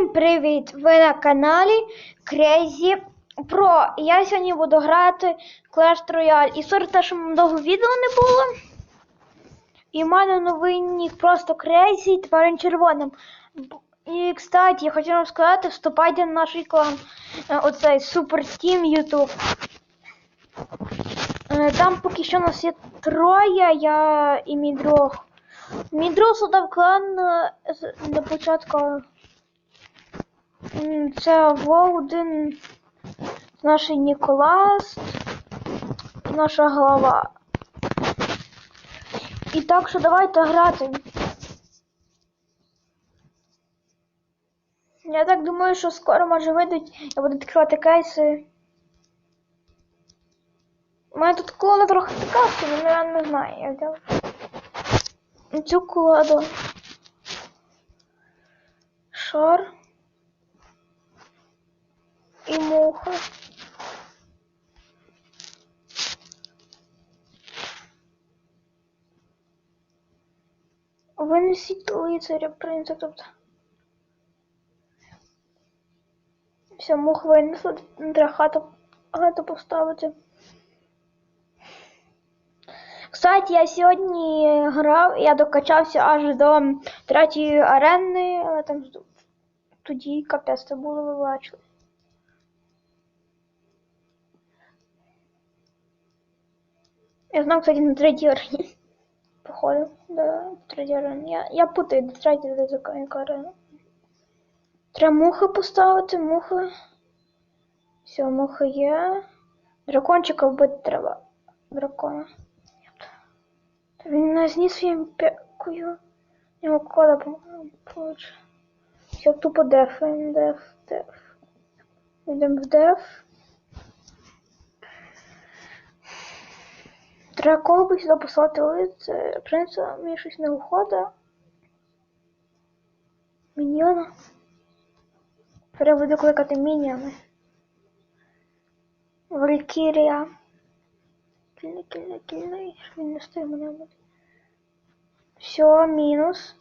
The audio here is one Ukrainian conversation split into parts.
Всім привіт! Ви на каналі Crazy Pro. Я сьогодні буду грати Clash Royale. І сорі те, що довго відео не було. І в мене новий просто Crazy, він червоним. І, кстати, я хочу вам сказати, вступайте на наш клан. Е, Оцей Super Team YouTube. Е, Там поки що нас є троє, я і мій друг. Мій друг создав клан е, на початку. Це Волден, наш Ніколас, наша глава. І так що давайте грати. Я так думаю, що скоро може вийдуть, я буду відкривати кейси. У мене тут колода трохи така, але я не знаю, я взяв. Цю колоду. Шар. І муха. Винесіть лицаря принца, тобто. Все, мух винесла, треба хату, хату поставити. Кстати, я сьогодні грав, я докачався аж до третьої арени, але там тоді капець це було, ви Я знав, кстати, на третій. Походу, да, третій арені. Я, я путаю, де третя, де яка. Треба мухи поставити, мухи. Все, мухи є. Дракончика вбити треба. Дракона. Та Він не зніс своїм пекою. Його кода получше. Все тупо дефаємо, деф, деф. Йдемо в деф. Треба кого би сюди послати лице. Принца мені щось не виходить. Міньйона. Треба буду кликати міньйони. Валькірія. Кільни, кільни, кільни. Щоб він не встиг мене буде. Все, мінус.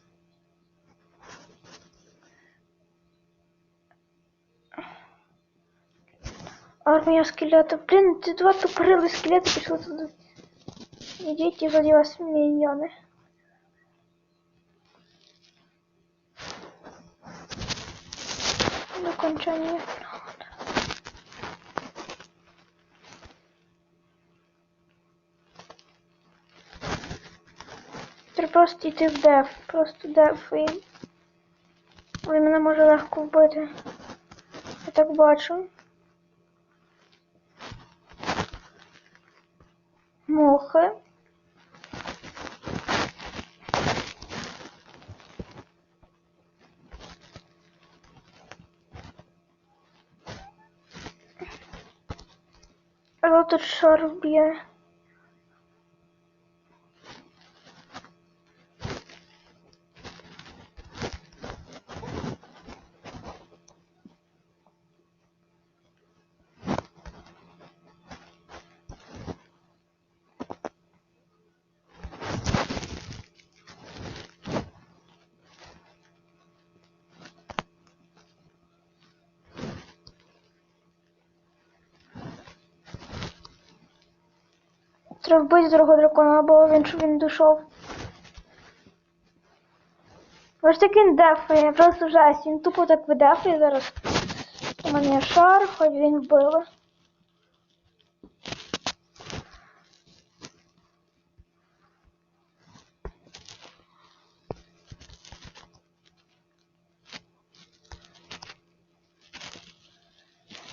Армія скелетів. Блін, ці два тупорили скелети пішли туди. І заді вас міньйони. До окончания. Треба просто йти в деф. Просто деф і. Він мене може легко вбити. Я так бачу. Мухи. Але тут шар вб'є. Треба вбити другого дракона, або він щоб він дійшов. Ви ж таки дефає, просто жесть. Він тупо так видефає зараз. У мене шар, хоч він вбили.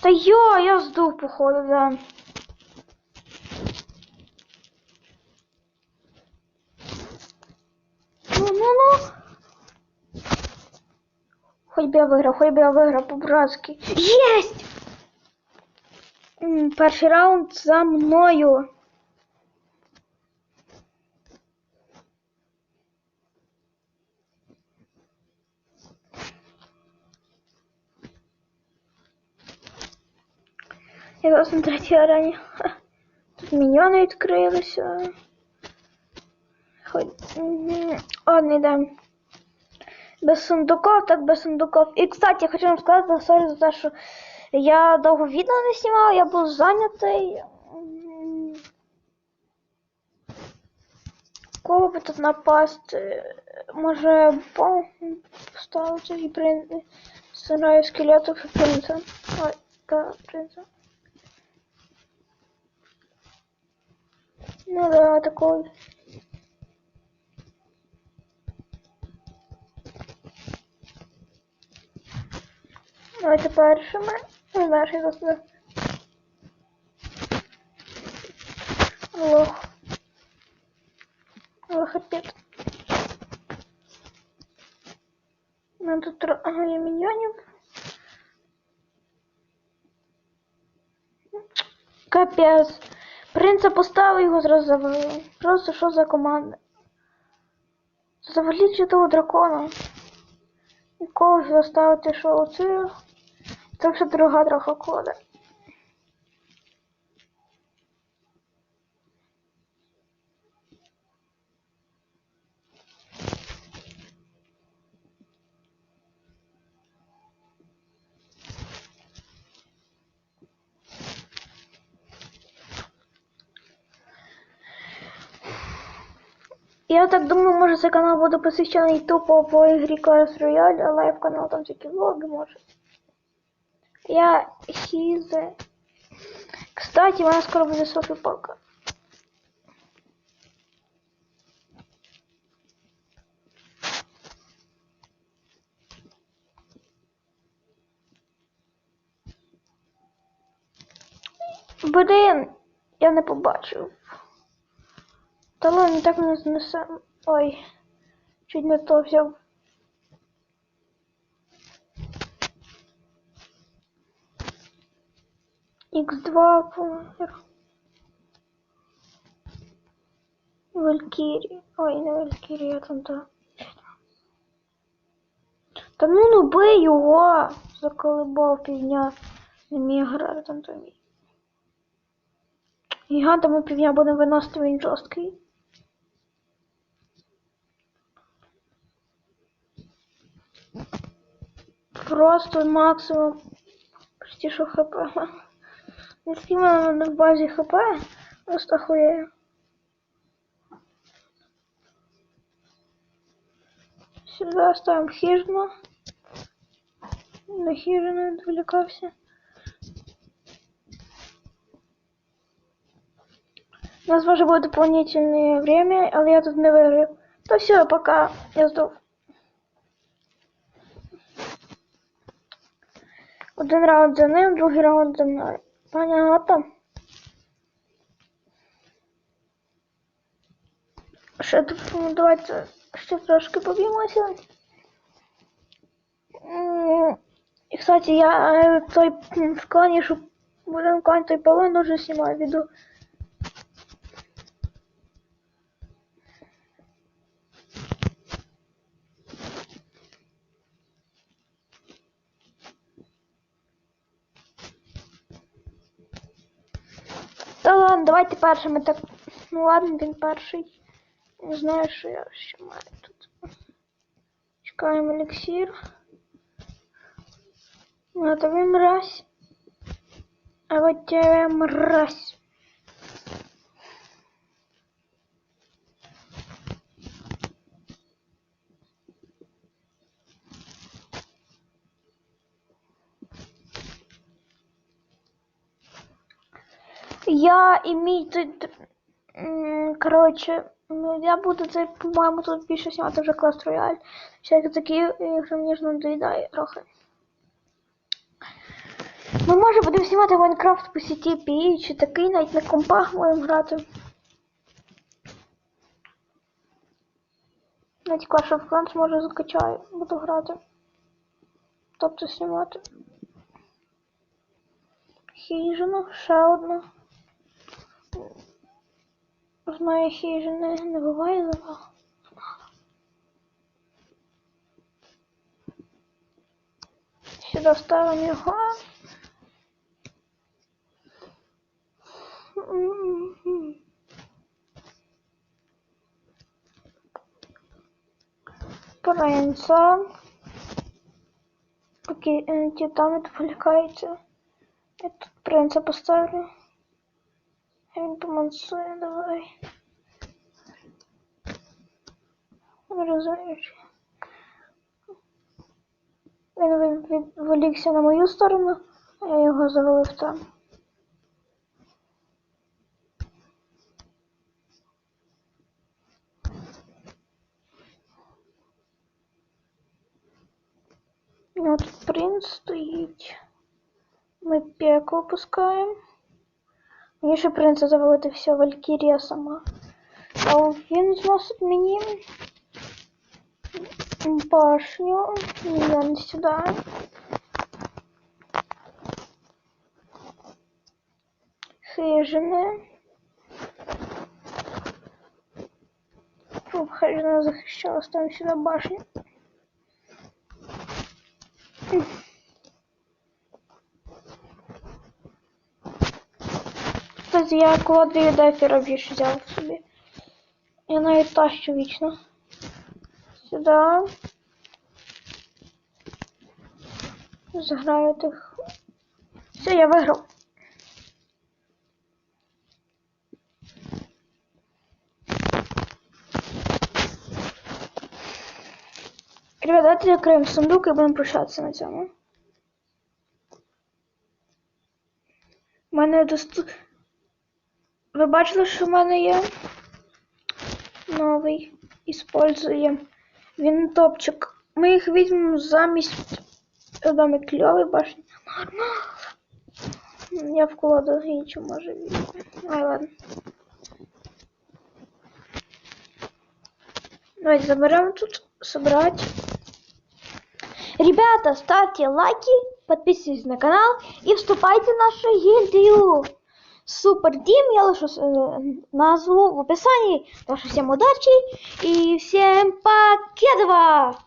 Та йо, я здув, походу, да. я виграв, хоть би я виграв по-братськи. Єсть! М, Перший раунд за мною. Я зараз на третій арені. Ха. Тут міньйони відкрилися. Хоч... Ладно, йдемо. Без сундуков, так без сундуков. І, кстати, хочу вам сказати, сорі за те, що я довго відео не знімав, я був зайнятий. Кого би тут напасти? Може, бомбу поставити і при... Сараю скелетів і принца. Ой, та принца. Ну да, такой. Давайте першими. Що тут. Лох. Лохопед. У тут троє міньйонів. Капець. Принца поставив його зразу завалили. Просто що за команда? Заваліть того дракона. І когось заставити, що оце. Це вже друга трохи кода. Я так думаю, може цей канал буде посвящений тупо по ігрі Clash Royale, а лайв канал там тільки влоги може. Я хізе. Кстати, у мене скоро буде Софі Палка. Блін, я не побачив. Та ладно, так не знесе. Ой, чуть не то взяв. Х2 помер. Валькірі. Ой, не я там та. Та ну ну бий його! Заколебав півдня. Не міг грати там то мій. Гіганта ми півдня будемо виносити, він жорсткий. Просто максимум почти що хп. Якщо в на базі хп, просто хуєю. Сюда ставим хижину. На хижину відволікався. У нас може бути дополнительное время, але я тут не виграю. То все, пока. Я здох. Один раунд за ним, другий раунд за мною. Понятно. Ще ну, давайте ще трошки поб'ємося. І, кстати, я е, той в клані, що будемо клані той полон, уже знімаю відео. Та ладно, давайте першими так. Ну ладно, він перший. Не знаю, що я ще маю тут. Чекаємо еліксір. Готовим раз. А вот тебе мразь. Я і мій тут. Коротше, ну я буду це, по-моєму, тут більше знімати вже клас рояль. Всякі такі ігри мені ж надоїдає трохи. Ми може будемо знімати Майнкрафт по сіті PE, чи такий навіть на компах будемо грати. Навіть Clash of Clans може закачаю, буду грати. Тобто знімати. Хижину, ще одну. Знаю, хижини не буває забагато. Сюди ставимо його. Принца. Поки е, ті там. Я тут принца поставлю. Він помансує, давай. Не. Він відволікся на мою сторону, а я його завалив там. Тут принц стоїть. Ми пекло пускаємо. Мені ще принца завалити все, Валькірія сама. А він зносить мені башню. Мільйон сюди. Хижини. Фу, хижина захищала, ставимо сюди башню. Кстати, я квадрію дефіра більше взяв собі. Я навіть тащу вічно. Сюди. Заграю тих. Все, я виграв. Ребята, давайте закриємо сундук і будемо прощатися на цьому. У мене досту... Ви бачили, що в мене є новий. Іспользуємо. Він топчик. Ми їх візьмемо замість доми кльовий башні. Я в колоду іншу може візьму. Ай, ладно. Давайте заберем тут, собрать. Ребята, ставьте лайки, подписывайтесь на канал и вступайте в нашу гильдию. Супер Дим, я лишу э, назву в описании. Так что всем удачи и всем покедова!